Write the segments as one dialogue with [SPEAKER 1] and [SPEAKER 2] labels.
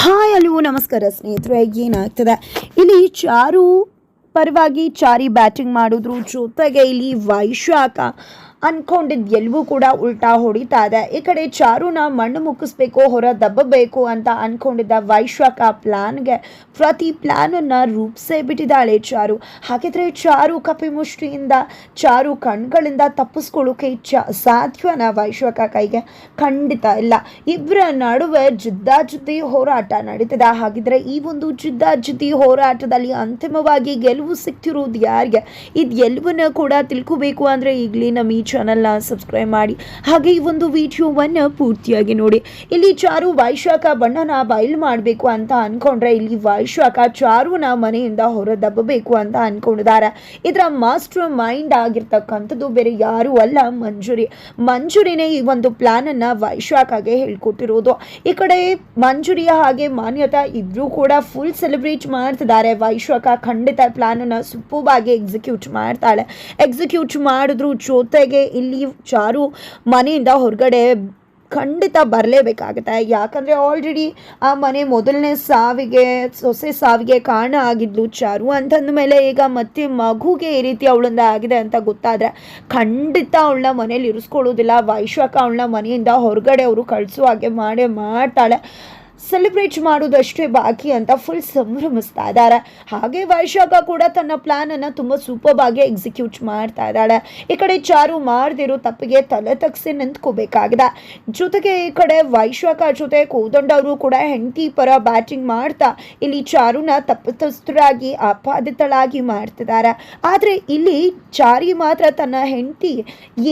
[SPEAKER 1] Hi hello ನಮಸ್ಕಾರ ಸ್ನೇಹಿತರೆ ಏನಾಗ್ತದೆ? ಇಲ್ಲಿ ಚಾರು ಪರವಾಗಿ ಚಾರಿ ಬ್ಯಾಟಿಂಗ್ ಮಾಡಿದ್ರು. ಜೊತೆಗೆ ಇಲ್ಲಿ ವೈಶಾಖ ಅನ್ಕೊಂಡಿದ್ದು ಎಲ್ಲವೂ ಕೂಡ ಉಲ್ಟಾ ಹೊಡಿತಾ ಇದೆ. ಈ ಕಡೆ ಚಾರುನ ಮಣ್ಣು ಮುಕ್ಕಿಸ್ಬೇಕು, ಹೊರ ದಬ್ಬಬೇಕು ಅಂತ ಅನ್ಕೊಂಡಿದ್ದ ವೈಶಾಖ ಪ್ಲಾನ್ಗೆ ಪ್ರತಿ ಪ್ಲಾನನ್ನು ರೂಪಿಸೇ ಬಿಟ್ಟಿದ್ದಾಳೆ ಚಾರು. ಹಾಗಿದ್ರೆ ಚಾರು ಕಪಿಮುಷ್ಟಿಯಿಂದ ಚಾರು ಕಣ್ಗಳಿಂದ ತಪ್ಪಿಸ್ಕೊಳ್ಳೋಕೆ ಚ ಸಾಧ್ಯನ ವೈಶಾಖ ಕೈಗೆ? ಖಂಡಿತ ಇಲ್ಲ. ಇಬ್ಬರ ನಡುವೆ ಜಿದ್ದಾಜಿದ್ದಿ ಹೋರಾಟ ನಡೀತಿದೆ. ಹಾಗಿದ್ರೆ ಈ ಒಂದು ಜಿದ್ದಾಜಿದ್ದಿ ಹೋರಾಟದಲ್ಲಿ ಅಂತಿಮವಾಗಿ ಗೆಲುವು ಸಿಗ್ತಿರೋದು ಯಾರಿಗೆ? ಇದು ಎಲ್ಲವನ್ನ ಕೂಡ ತಿಳ್ಕೊಬೇಕು ಅಂದರೆ ಈಗಲೇ ನಮ್ಮ ಈ ಚಾನಲ್ನ ಸಬ್ಸ್ಕ್ರೈಬ್ ಮಾಡಿ. ಹಾಗೆ ಈ ಒಂದು ವಿಡಿಯೋವನ್ನು ಪೂರ್ತಿಯಾಗಿ ನೋಡಿ. ಇಲ್ಲಿ ಚಾರು ವೈಶಾಖ ಬಣ್ಣನ ಬಯಲು ಮಾಡಬೇಕು ಅಂತ ಅನ್ಕೊಂಡ್ರೆ ಇಲ್ಲಿ ವೈಶಾಖ ಚಾರುನ ಮನೆಯಿಂದ ಹೊರದಬ್ಬಬೇಕು ಅಂತ ಅನ್ಕೊಂಡಿದ್ದಾರೆ. ಇದರ ಮಾಸ್ಟರ್ ಮೈಂಡ್ ಆಗಿರ್ತಕ್ಕಂಥದ್ದು ಬೇರೆ ಯಾರು ಅಲ್ಲ ಮಂಜುರಿ. ಮಂಜುರಿನೇ ಈ ಒಂದು ಪ್ಲಾನ್ ಅನ್ನ ವೈಶಾಖಗೆ ಹೇಳ್ಕೊಟ್ಟಿರೋದು. ಈ ಕಡೆ ಮಂಜುರಿಯ ಹಾಗೆ ಮಾನ್ಯತಾ ಇಬ್ರು ಕೂಡ ಫುಲ್ ಸೆಲೆಬ್ರೇಟ್ ಮಾಡ್ತಿದ್ದಾರೆ. ವೈಶಾಖ ಖಂಡಿತ ಪ್ಲಾನ್ ಅನ್ನ ಸೂಪರ್ಬಾಗಿ ಎಕ್ಸಿಕ್ಯೂಟ್ ಮಾಡ್ತಾಳೆ. ಎಕ್ಸಿಕ್ಯೂಟ್ ಮಾಡಿದ್ರು ಜೊತೆಗೆ ಇಲ್ಲಿ ಚಾರು ಮನೆಯಿಂದ ಹೊರಗಡೆ ಖಂಡಿತ ಬರಲೇಬೇಕಾಗುತ್ತೆ. ಯಾಕಂದರೆ ಆಲ್ರೆಡಿ ಆ ಮನೆ ಮೊದಲನೇ ಸಾವಿಗೆ, ಸೊಸೆ ಸಾವಿಗೆ ಕಾರಣ ಆಗಿದ್ಲು ಚಾರು ಅಂತಂದ ಮೇಲೆ ಈಗ ಮತ್ತೆ ಮಗುಗೆ ಈ ರೀತಿ ಅವಳಿಂದ ಆಗಿದೆ ಅಂತ ಗೊತ್ತಾದರೆ ಖಂಡಿತ ಅವಳನ್ನ ಮನೇಲಿ ಇರಿಸ್ಕೊಳ್ಳೋದಿಲ್ಲ ವೈಶಾಖ ಅವಳನ್ನ ಮನೆಯಿಂದ ಹೊರಗಡೆ ಅವರು ಕಳಿಸುವ ಹಾಗೆ ಮಾಡೇ ಮಾಡ್ತಾಳೆ. ಸೆಲೆಬ್ರೇಟ್ ಮಾಡೋದಷ್ಟೇ ಬಾಕಿ ಅಂತ ಫುಲ್ ಸಂಭ್ರಮಿಸ್ತಾ ಇದ್ದಾರೆ ಹಾಗೆ ವೈಶಾಖ ಕೂಡ ತನ್ನ ಪ್ಲಾನ್ ತುಂಬ ತುಂಬಾ ಸೂಪರ್ ಆಗಿ ಎಕ್ಸಿಕ್ಯೂಟ್ ಮಾಡ್ತಾ ಇದ್ದಾಳೆ ಈ ಕಡೆ ಚಾರು ಮಾಡದಿರೋ ತಪ್ಪಿಗೆ ತಲೆ ತಗ್ಸಿ ನಿಂತ್ಕೋಬೇಕಾಗಿದೆ. ಜೊತೆಗೆ ಈ ಕಡೆ ವೈಶಾಖ ಜೊತೆ ಕೋದಂಡವರು ಕೂಡ ಹೆಂಡತಿ ಪರ ಬ್ಯಾಟಿಂಗ್ ಮಾಡ್ತಾ ಇಲ್ಲಿ ಚಾರುನ ತಪ್ಪಿತಸ್ಥರಾಗಿ ಆಪಾದಿತಳಾಗಿ ಮಾಡ್ತಿದ್ದಾರೆ ಆದರೆ ಇಲ್ಲಿ ಚಾರಿ ಮಾತ್ರ ತನ್ನ ಹೆಂಡತಿ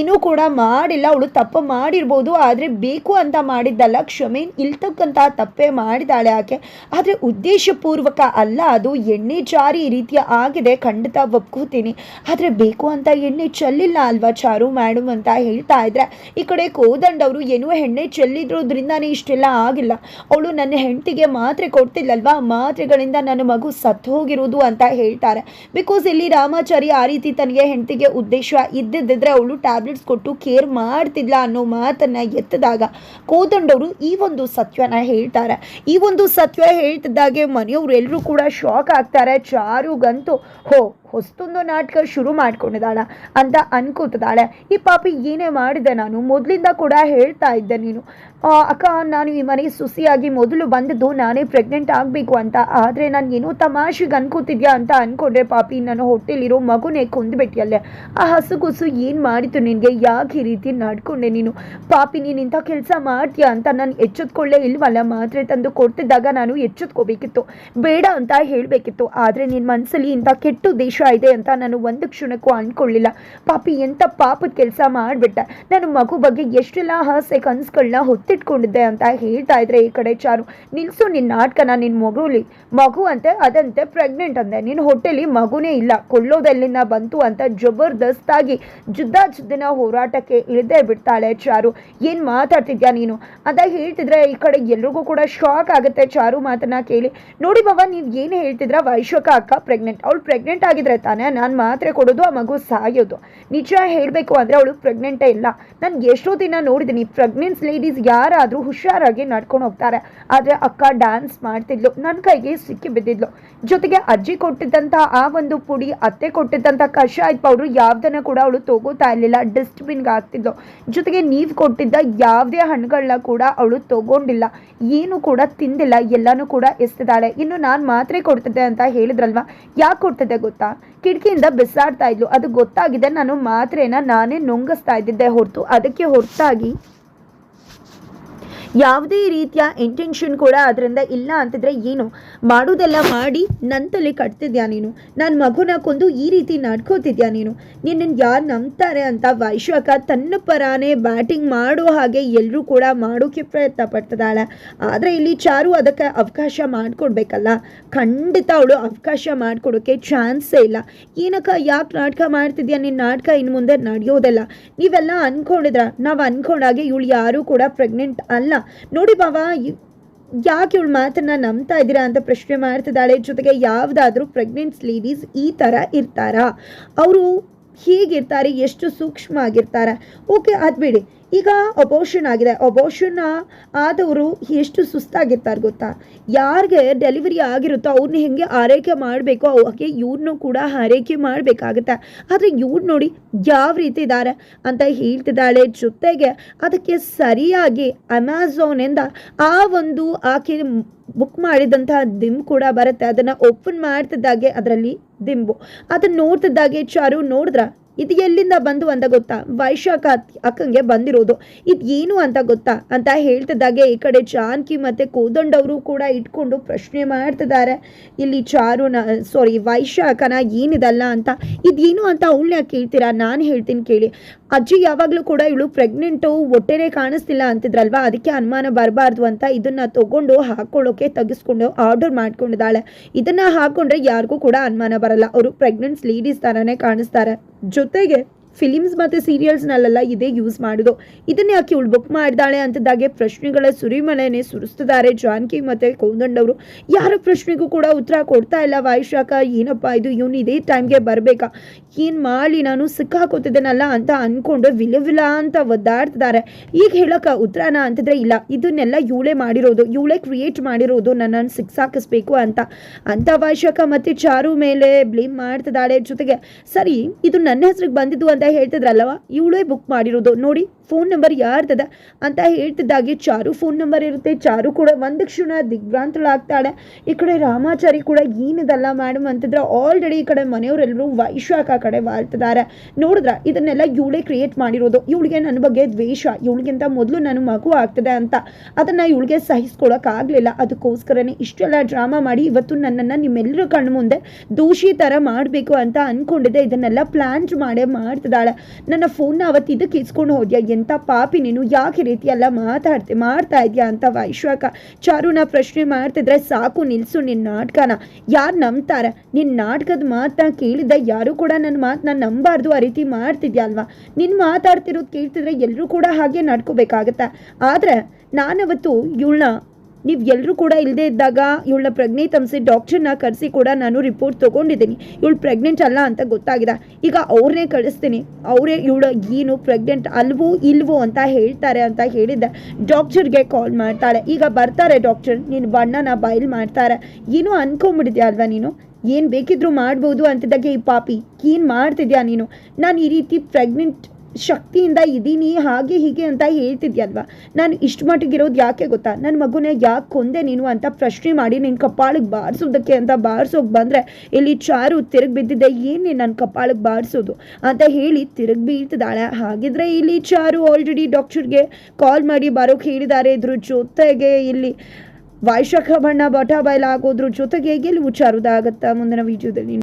[SPEAKER 1] ಏನೂ ಕೂಡ ಮಾಡಿಲ್ಲ. ಅವಳು ತಪ್ಪು ಮಾಡಿರ್ಬೋದು, ಆದರೆ ಬೇಕು ಅಂತ ಮಾಡಿದ್ದಲ್ಲ. ಕ್ಷಮೆ ಇಲ್ತಕ್ಕಂತಹ ತಪ್ಪೇ ಮಾಡಿದಾಳೆ ಆಕೆ. ಆದರೆ ಉದ್ದೇಶಪೂರ್ವಕ ಅಲ್ಲ ಅದು. ಎಣ್ಣೆ ಚಾರಿ ಈ ರೀತಿಯ ಆಗಿದೆ. ಖಂಡಿತ ಒಪ್ಕೋತೀನಿ. ಆದರೆ ಬೇಕು ಅಂತ ಎಣ್ಣೆ ಚೆಲ್ಲಿಲ್ಲ ಅಲ್ವಾ ಚಾರು ಮೇಡಮ್ ಅಂತ ಹೇಳ್ತಾ ಇದ್ರೆ. ಈ ಕಡೆ ಕೋದಂಡವರು ಏನೋ ಎಣ್ಣೆ ಚೆಲ್ಲಿದ್ರೋದ್ರಿಂದಾನೇ ಇಷ್ಟೆಲ್ಲ ಆಗಿಲ್ಲ. ಅವಳು ನನ್ನ ಹೆಂಡತಿಗೆ ಮಾತ್ರೆ ಕೊಡ್ತಿಲ್ಲಲ್ವಾ? ಮಾತ್ರೆಗಳಿಂದ ನನ್ನ ಮಗು ಸತ್ತು ಹೋಗಿರೋದು ಅಂತ ಹೇಳ್ತಾರೆ. ಬಿಕಾಸ್ ಇಲ್ಲಿ ರಾಮಾಚಾರಿ ಆ ರೀತಿ ತನಗೆ ಹೆಂಡತಿಗೆ ಉದ್ದೇಶ ಇದ್ದಿದ್ದರೆ ಅವಳು ಟ್ಯಾಬ್ಲೆಟ್ಸ್ ಕೊಟ್ಟು ಕೇರ್ ಮಾಡ್ತಿಲ್ಲ ಅನ್ನೋ ಮಾತನ್ನು ಎತ್ತದಾಗ ಕೋದಂಡವರು ಈ ಒಂದು ಸತ್ಯನ ಹೇಳ್ತಾರೆ. ಈ ಒಂದು ಸತ್ಯ ಹೇಳ್ತಿದ್ದಾಗೆ ಮನೆಯವರು ಎಲ್ಲರೂ ಕೂಡ ಶಾಕ್ ಆಗ್ತಾರೆ. ಚಾರುಗಂತೂ ಹೋ, ಹೊಸ್ತೊಂದು ನಾಟಕ ಶುರು ಮಾಡ್ಕೊಂಡಿದ್ದಾಳ ಅಂತ ಅನ್ಕೋತಿದ್ದಾಳೆ. ಈ ಪಾಪಿ ಏನೇ ಮಾಡಿದೆ ನಾನು? ಮೊದಲಿಂದ ಕೂಡ ಹೇಳ್ತಾ ಇದ್ದೆ ನೀನು. ಅಕ್ಕ, ನಾನು ಈ ಮನೆ ಸುಸಿಯಾಗಿ ಮೊದಲು ಬಂದದ್ದು ನಾನೇ ಪ್ರೆಗ್ನೆಂಟ್ ಆಗಬೇಕು ಅಂತ. ಆದರೆ ನಾನು ಏನೋ ತಮಾಷೆಗೆ ಅನ್ಕೋತಿದ್ಯಾ ಅಂತ ಅನ್ಕೊಂಡ್ರೆ ಪಾಪಿ ನನ್ನ ಹೊಟ್ಟೆಲಿರೋ ಮಗುನೇ ಕೊಂದ್ಬಿಟ್ಟಿಯಲ್ಲೇ ಆ ಹಸುಗುಸು ಏನು ಮಾಡಿತು ನಿನಗೆ? ಯಾಕೆ ಈ ರೀತಿ ನಡ್ಕೊಂಡೆ ನೀನು? ಪಾಪಿ, ನೀನು ಇಂಥ ಕೆಲಸ ಮಾಡ್ತೀಯಾ ಅಂತ ನಾನು ಎಚ್ಚೆತ್ಕೊಳ್ಳೇ ಇಲ್ವಲ್ಲ? ಮಾತ್ರೆ ತಂದು ಕೊಡ್ತಿದ್ದಾಗ ನಾನು ಎಚ್ಚೆತ್ಕೋಬೇಕಿತ್ತು. ಬೇಡ ಅಂತ ಹೇಳಬೇಕಿತ್ತು. ಆದರೆ ನಿನ್ನ ಮನಸ್ಸಲ್ಲಿ ಇಂಥ ಕೆಟ್ಟ ದೇಶ ಇದೆ ಅಂತ ನಾನು ಒಂದು ಕ್ಷಣಕ್ಕೂ ಅಂದ್ಕೊಳ್ಳಿಲ್ಲ ಪಾಪಿ, ಎಂಥ ಪಾಪದ ಕೆಲಸ ಮಾಡಿಬಿಟ್ಟೆ. ನಾನು ಮಗು ಬಗ್ಗೆ ಎಷ್ಟೆಲ್ಲ ಆಸೆ ಕನಸುಗಳನ್ನ ಹೊತ್ತಿಟ್ಕೊಂಡಿದ್ದೆ ಅಂತ ಹೇಳ್ತಾ ಇದ್ರೆ ಈ ಕಡೆ ಚಾರು ನಿಲ್ಸು ನಿನ್ನ ನಾಟಕನ ನಿನ್ನ ಮಗುಲಿ. ಮಗು ಅಂತೆ, ಅದಂತೆ ಪ್ರೆಗ್ನೆಂಟ್ ಅಂದೆ. ನಿನ್ನ ಹೊಟ್ಟೆಲಿ ಮಗುನೇ ಇಲ್ಲ. ಕೊಳ್ಳೋದೆಲ್ಲಿಂದ ಬಂತು ಅಂತ ಜಬರ್ದಸ್ತಾಗಿ ಜುದ್ದ ಜುದ್ದಿನ ಹೋರಾಟಕ್ಕೆ ಇಳಿದೇ ಬಿಡ್ತಾಳೆ ಚಾರು. ಏನು ಮಾತಾಡ್ತಿದ್ಯಾ ನೀನು? ಅಂತ ಹೇಳ್ತಿದ್ರೆ ಈ ಕಡೆ ಎಲ್ರಿಗೂ ಕೂಡ ಶಾಕ್ ಆಗುತ್ತೆ ಚಾರು ಮಾತನ್ನ ಕೇಳಿ. ನೋಡಿ ಬಾಬಾ ನೀವು ಏನು ಹೇಳ್ತಿದ್ರ? ವೈಶಾಖ ಅಕ್ಕ ಪ್ರೆಗ್ನೆಂಟ್ ಅವಳು ಪ್ರೆಗ್ನೆಂಟ್ ಆಗಿದ್ರೆ ತಾನೇ ನಾನು ಮಾತ್ರೆ ಕೊಡೋದು, ಆ ಮಗು ಸಾಯೋದು. ನಿಜ ಹೇಳಬೇಕು ಅಂದರೆ ಅವಳು ಪ್ರೆಗ್ನೆಂಟೇ ಇಲ್ಲ. ನಾನು ಎಷ್ಟೋ ದಿನ ನೋಡಿದ್ದೀನಿ ಪ್ರೆಗ್ನೆನ್ಸ್ ಲೇಡೀಸ್ ಯಾರಾದರೂ ಹುಷಾರಾಗಿ ನಡ್ಕೊಂಡು ಹೋಗ್ತಾರೆ. ಆದರೆ ಅಕ್ಕ ಡ್ಯಾನ್ಸ್ ಮಾಡ್ತಿದ್ಲು. ನನ್ನ ಕೈಗೆ ಸಿಕ್ಕಿ ಬಿದ್ದಿದ್ಲು. ಜೊತೆಗೆ ಅಜ್ಜಿ ಕೊಟ್ಟಿದ್ದಂಥ ಆ ಒಂದು ಪುಡಿ, ಅತ್ತೆ ಕೊಟ್ಟಿದ್ದಂಥ ಕಷಾಯ ಪೌಡ್ರು ಯಾವ್ದನ್ನ ಕೂಡ ಅವಳು ತಗೋತಾ ಇರಲಿಲ್ಲ. ಡಸ್ಟ್ಬಿನ್ಗೆ ಹಾಕ್ತಿದ್ಲು. ಜೊತೆಗೆ ನೀವು ಕೊಟ್ಟಿದ್ದ ಯಾವುದೇ ಹಣ್ಣುಗಳನ್ನ ಕೂಡ ಅವಳು ತಗೊಂಡಿಲ್ಲ. ಏನು ಕೂಡ ತಿಂದಿಲ್ಲ. ಎಲ್ಲನೂ ಕೂಡ ಎಸ್ತಿದ್ದಾಳೆ. ಇನ್ನು ನಾನು ಮಾತ್ರೆ ಕೊಡ್ತಿದ್ದೆ ಅಂತ ಹೇಳಿದ್ರಲ್ವಾ? ಯಾಕೆ ಕೊಡ್ತಿದ್ದೆ ಗೊತ್ತಾ? ಕಿಟಕಿಯಿಂದ ಬಿಸಾಡ್ತಾ ಇದ್ಲು. ಅದು ಗೊತ್ತಾಗಿದೆ ನಾನು ಮಾತ್ರೆನ ನಾನೇ ನುಂಗಿಸ್ತಾ ಇದ್ದಿದ್ದೆ ಹೊರತು. ಅದಕ್ಕೆ ಹೊರತಾಗಿ ಯಾವುದೇ ರೀತಿಯ ಇಂಟೆನ್ಷನ್ ಕೂಡ ಅದರಿಂದ ಇಲ್ಲ ಅಂತಿದ್ರೆ ಏನು? ಮಾಡೋದೆಲ್ಲ ಮಾಡಿ ನನ್ನ ತಲೆ ಕಟ್ತಿದ್ಯಾ ನೀನು? ನನ್ನ ಮಗುನ ಕೊಂದು ಈ ರೀತಿ ನಡ್ಕೋತಿದ್ಯಾ ನೀನು? ನಿನ್ನನ್ನು ಯಾರು ನಂಬ್ತಾರೆ ಅಂತ ವೈಶಾಖ ತನ್ನ ಪರಾನೇ ಬ್ಯಾಟಿಂಗ್ ಮಾಡೋ ಹಾಗೆ ಎಲ್ಲರೂ ಕೂಡ ಮಾಡೋಕ್ಕೆ ಪ್ರಯತ್ನ ಪಡ್ತಿದ್ದಾಳೆ. ಆದರೆ ಇಲ್ಲಿ ಚಾರು ಅದಕ್ಕೆ ಅವಕಾಶ ಮಾಡಿಕೊಡ್ಬೇಕಲ್ಲ? ಖಂಡಿತ ಅವಳು ಅವಕಾಶ ಮಾಡಿಕೊಡೋಕ್ಕೆ ಚಾನ್ಸೇ ಇಲ್ಲ. ಏನಕ್ಕ ಯಾಕೆ ನಾಟಕ ಮಾಡ್ತಿದ್ಯಾ? ನಿನ್ನ ನಾಟಕ ಇನ್ನು ಮುಂದೆ ನಡೆಯೋದಲ್ಲ? ನೀವೆಲ್ಲ ಅಂದ್ಕೊಂಡಿದ್ರ ನಾವು ಅಂದ್ಕೊಂಡಾಗೆ ಇವಳು ಯಾರೂ ಕೂಡ ಪ್ರೆಗ್ನೆಂಟ್ ಅಲ್ಲ. ನೋಡಿ ಬಾವ ಯಾಕೆ ಇವಳು ಮಾತನ್ನ ನಂಬ್ತಾ ಇದ್ದೀರಾ ಅಂತ ಪ್ರಶ್ನೆ ಮಾಡ್ತಿದ್ದಾಳೆ. ಜೊತೆಗೆ ಯಾವುದಾದ್ರೂ ಪ್ರೆಗ್ನೆಂಟ್ಸ್ ಲೇಡೀಸ್ ಈ ಥರ ಇರ್ತಾರಾ? ಅವರು ಹೀಗಿರ್ತಾರೆ, ಎಷ್ಟು ಸೂಕ್ಷ್ಮ ಆಗಿರ್ತಾರೆ. ಓಕೆ, ಅದು ಬಿಡಿ. ಈಗ ಅಬೋಷನ್ ಆಗಿದೆ. ಅಬೋಷನ್ ಆದವರು ಎಷ್ಟು ಸುಸ್ತಾಗಿರ್ತಾರೆ ಗೊತ್ತಾ? ಯಾರಿಗೆ ಡೆಲಿವರಿ ಆಗಿರುತ್ತೋ ಅವ್ರನ್ನ ಹೆಂಗೆ ಆರೈಕೆ ಮಾಡಬೇಕು ಅವಕ್ಕೆ ಇವ್ರನ್ನೂ ಕೂಡ ಆರೈಕೆ ಮಾಡಬೇಕಾಗುತ್ತೆ. ಆದರೆ ಇವ್ರು ನೋಡಿ ಯಾವ ರೀತಿ ಇದ್ದಾರೆ ಅಂತ ಹೇಳ್ತಿದ್ದಾಳೆ ಜೊತೆಗೆ ಅದಕ್ಕೆ ಸರಿಯಾಗಿ ಅಮೆಝಾನಿಂದ ಆ ಒಂದು ಆಕೆ ಬುಕ್ ಮಾಡಿದಂತಹ ದಿಂಬು ಕೂಡ ಬರುತ್ತೆ. ಅದನ್ನು ಓಪನ್ ಮಾಡ್ತಿದ್ದಾಗೆ ಅದರಲ್ಲಿ ದಿಂಬು. ಅದನ್ನು ನೋಡ್ತಿದ್ದಾಗೆ ಚಾರು ನೋಡಿದ್ರ? ಇದು ಎಲ್ಲಿಂದ ಬಂದು ಅಂತ ಗೊತ್ತಾ? ವೈಶಾಖ ಅಕ್ಕಂಗೆ ಬಂದಿರೋದು. ಇದು ಏನು ಅಂತ ಗೊತ್ತಾ? ಅಂತ ಹೇಳ್ತಿದ್ದಾಗೆ ಈ ಕಡೆ ಜಾನ್ಕಿ ಮತ್ತೆ ಕೋದಂಡವರು ಕೂಡ ಇಟ್ಕೊಂಡು ಪ್ರಶ್ನೆ ಮಾಡ್ತಿದ್ದಾರೆ. ಇಲ್ಲಿ ಚಾರುನ ಸಾರಿ ವೈಶಾಖನ ಏನಿದಲ್ಲ ಅಂತ. ಇದೇನು ಅಂತ ಅವಳನ್ನ ಕೇಳ್ತೀರಾ ನಾನು ಹೇಳ್ತೀನಿ ಕೇಳಿ. ಅಜ್ಜಿ ಯಾವಾಗಲೂ ಕೂಡ ಇವಳು ಪ್ರೆಗ್ನೆಂಟು ಹೊಟ್ಟೆನೇ ಕಾಣಿಸ್ತಿಲ್ಲ ಅಂತಿದ್ರಲ್ವಾ? ಅದಕ್ಕೆ ಅನುಮಾನ ಬರಬಾರ್ದು ಅಂತ ಇದನ್ನ ತಗೊಂಡು ಹಾಕೊಳ್ಳೋಕೆ ತೆಗೆಸ್ಕೊಂಡು ಆರ್ಡರ್ ಮಾಡ್ಕೊಂಡಿದ್ದಾಳೆ. ಇದನ್ನ ಹಾಕೊಂಡ್ರೆ ಯಾರಿಗೂ ಕೂಡ ಅನುಮಾನ ಬರಲ್ಲ. ಅವರು ಪ್ರೆಗ್ನೆಂಟ್ಸ್ ಲೇಡೀಸ್ ಥರನೇ ಕಾಣಿಸ್ತಾರೆ. ಜೊತೆಗೆ ಫಿಲಿಮ್ಸ್ ಮತ್ತು ಸೀರಿಯಲ್ಸ್ನಲ್ಲೆಲ್ಲ ಇದೇ ಯೂಸ್ ಮಾಡೋದು. ಇದನ್ನ ಯಾಕೆ ಇವಳು ಬುಕ್ ಮಾಡಿದಾಳೆ ಅಂತದಾಗೆ ಪ್ರಶ್ನೆಗಳ ಸುರಿಮಳೆನೇ ಸುರಿಸ್ತಿದ್ದಾರೆ. ಜಾನ್ಕಿ ಮತ್ತು ಕೌದಂಡವರು ಯಾರ ಪ್ರಶ್ನೆಗೂ ಕೂಡ ಉತ್ತರ ಕೊಡ್ತಾ ಇಲ್ಲ. ವಾಯುಶಾಖ ಏನಪ್ಪ ಇದು? ಇವನು ಇದೇ ಟೈಮ್ಗೆ ಬರಬೇಕಾ? ಏನು ಮಾಡಿ ನಾನು ಸಿಕ್ಕಾಕೋತಿದ್ದೇನಲ್ಲ ಅಂತ ಅಂದ್ಕೊಂಡು ವಿಲವಿಲ ವಿಲ ಅಂತ ಒದ್ದಾಡ್ತಿದ್ದಾರೆ. ಈಗ ಹೇಳೋಕೆ ಉತ್ತರನ ಅಂತಿದ್ರೆ ಇಲ್ಲ. ಇದನ್ನೆಲ್ಲ ಇವಳೇ ಮಾಡಿರೋದು. ಇವಳೇ ಕ್ರಿಯೇಟ್ ಮಾಡಿರೋದು ನನ್ನನ್ನು ಸಿಕ್ಸಾಕಿಸ್ಬೇಕು ಅಂತ. ಅಂತ ವಾಯುಶಾಖ ಮತ್ತು ಚಾರು ಮೇಲೆ ಬ್ಲೇಮ್ ಮಾಡ್ತಿದ್ದಾಳೆ ಜೊತೆಗೆ. ಸರಿ, ಇದು ನನ್ನ ಹೆಸ್ರಿಗೆ ಬಂದಿದ್ದು ಅಂತ ಹೇಳ್ತಿದ್ರಲ್ಲವ? ಇವಳೇ ಬುಕ್ ಮಾಡಿರೋದು. ನೋಡಿ. ಫೋನ್ ನಂಬರ್ ಯಾರ್ದದ ಅಂತ ಹೇಳ್ತಿದ್ದಾಗೆ ಚಾರು ಫೋನ್ ನಂಬರ್ ಇರುತ್ತೆ. ಚಾರು ಕೂಡ ಒಂದು ಕ್ಷಣ ದಿಗ್ಭ್ರಾಂತಳಾಗ್ತಾಳೆ. ಈ ಕಡೆ ರಾಮಾಚಾರಿ ಕೂಡ ಏನಿದಲ್ಲ ಮೇಡಮ್ ಅಂತಿದ್ರೆ ಆಲ್ರೆಡಿ ಈ ಕಡೆ ಮನೆಯವರೆಲ್ಲರೂ ವೈಶಾಖ ಕಡೆ ವಾಳ್ತಿದ್ದಾರೆ ನೋಡಿದ್ರ? ಇದನ್ನೆಲ್ಲ ಇವಳೇ ಕ್ರಿಯೇಟ್ ಮಾಡಿರೋದು. ಇವಳಿಗೆ ನನ್ನ ಬಗ್ಗೆ ದ್ವೇಷ. ಇವಳಿಗಿಂತ ಮೊದಲು ನನ್ನ ಮಗು ಆಗ್ತದೆ ಅಂತ. ಅದನ್ನ ಇವಳಿಗೆ ಸಹಿಸ್ಕೊಳಕ್ಕಾಗಲಿಲ್ಲ ಅದಕ್ಕೋಸ್ಕರನೇ ಇಷ್ಟೆಲ್ಲ ಡ್ರಾಮಾ ಮಾಡಿ ಇವತ್ತು ನನ್ನನ್ನು ನಿಮ್ಮೆಲ್ಲರ ಕಣ್ಣು ಮುಂದೆ ದೋಷಿ ಥರ ಮಾಡಬೇಕು ಅಂತ ಅಂದ್ಕೊಂಡಿದ್ದೆ ಇದನ್ನೆಲ್ಲ ಪ್ಲ್ಯಾನ್ ಮಾಡೇ ಮಾಡ್ತಿದ್ದಾಳೆ. ನನ್ನ ಫೋನ್ನ ಅವತ್ತು ಇದಕ್ಕೆ ಇಸ್ಕೊಂಡು ಹೋದ್ಯಾ? ಎಂಥ ಪಾಪಿ ನೀನು? ಯಾಕೆ ರೀತಿ ಎಲ್ಲ ಮಾತಾಡ್ತಿ, ಮಾಡ್ತಾ ಇದೆಯಾ ಅಂತ ವೈಶ್ವಾಕ ಚಾರುನ ಪ್ರಶ್ನೆ ಮಾಡ್ತಿದ್ರೆ ಸಾಕು, ನಿಲ್ಸು ನಿನ್ನ ನಾಟಕನ. ಯಾರು ನಂಬ್ತಾರೆ? ನಿನ್ನ ನಾಟಕದ ಮಾತನ್ನ ಕೇಳಿದ ಯಾರು ಕೂಡ ನನ್ನ ಮಾತನ್ನ ನಂಬಾರ್ದು, ಆ ರೀತಿ ಮಾಡ್ತಿದ್ಯಾ ಅಲ್ವಾ ನಿನ್ನ ಮಾತಾಡ್ತಿರೋದು ಕೇಳ್ತಿದ್ರೆ ಎಲ್ಲರೂ ಕೂಡ ಹಾಗೆ ನಡ್ಕೋಬೇಕಾಗತ್ತೆ. ಆದರೆ ನಾನವತ್ತು ಇವಳನ್ನ ನೀವು ಎಲ್ಲರೂ ಕೂಡ ಇಲ್ಲದೆ ಇದ್ದಾಗ ಇವಳನ್ನ ಪ್ರಜ್ಞೆ ತಮಿಸಿ ಡಾಕ್ಟರ್ನ ಕರೆಸಿ ಕೂಡ ನಾನು ರಿಪೋರ್ಟ್ ತೊಗೊಂಡಿದ್ದೀನಿ. ಇವಳು ಪ್ರೆಗ್ನೆಂಟ್ ಅಲ್ಲ ಅಂತ ಗೊತ್ತಾಗಿದೆ. ಈಗ ಅವ್ರನ್ನೇ ಕಳಿಸ್ತೀನಿ. ಅವರೇ ಇವಳು ಏನು ಪ್ರೆಗ್ನೆಂಟ್ ಅಲ್ವೋ ಇಲ್ವೋ ಅಂತ ಹೇಳ್ತಾರೆ ಅಂತ ಹೇಳಿದ್ದೆ ಡಾಕ್ಟರ್ಗೆ ಕಾಲ್ ಮಾಡ್ತಾಳೆ. ಈಗ ಬರ್ತಾರೆ ಡಾಕ್ಟರ್ ನೀನು ಬಣ್ಣನ ಬಯಲು ಮಾಡ್ತಾರೆ. ಏನೋ ಅಂದ್ಕೊಂಬಿಟ್ಟಿದ್ಯಾ ಅಲ್ವಾ ನೀನು? ಏನು ಬೇಕಿದ್ರು ಮಾಡ್ಬೋದು ಅಂತಿದ್ದಾಗೆ ಈ ಪಾಪಿ. ಏನು ಮಾಡ್ತಿದ್ಯಾ ನೀನು? ನಾನು ಈ ರೀತಿ ಪ್ರೆಗ್ನೆಂಟ್ ಶಕ್ತಿಯಿಂದ ಇದ್ದೀನಿ ಹಾಗೆ ಹೀಗೆ ಅಂತ ಹೇಳ್ತಿದ್ಯಲ್ವಾ? ನಾನು ಇಷ್ಟು ಮಟ್ಟಿಗಿರೋದು ಯಾಕೆ ಗೊತ್ತಾ? ನನ್ನ ಮಗುನ ಯಾಕೆ ಕೊಂದೆ ನೀನು ಅಂತ ಪ್ರಶ್ನೆ ಮಾಡಿ ನಿನ್ನ ಕಪಾಳಿಗೆ ಬಾರಿಸೋದಕ್ಕೆ ಅಂತ ಬಾರಿಸೋಕೆ ಬಂದರೆ ಇಲ್ಲಿ ಚಾರು ತಿರುಗಿ ಬಿದ್ದಿದ್ದೆ ಏನು ನನ್ನ ಕಪಾಳಿಗೆ ಬಾರಿಸೋದು ಅಂತ ಹೇಳಿ ತಿರುಗಿ ಬೀಳ್ತಿದ್ದಾಳೆ. ಹಾಗಿದ್ರೆ ಇಲ್ಲಿ ಚಾರು ಆಲ್ರೆಡಿ ಡಾಕ್ಟರ್ಗೆ ಕಾಲ್ ಮಾಡಿ ಬರೋಕೆ ಹೇಳಿದ್ದಾರೆ. ಇದ್ರ ಜೊತೆಗೆ ಇಲ್ಲಿ ವೈಶಾಖ ಬಣ್ಣ ಬಟಾ ಬಯಲಾಗೋದ್ರ ಜೊತೆಗೆ ಗೆಲುವು ಚಾರುದಾಗತ್ತಾ ಮುಂದಿನ ವಿಡಿಯೋದಲ್ಲಿ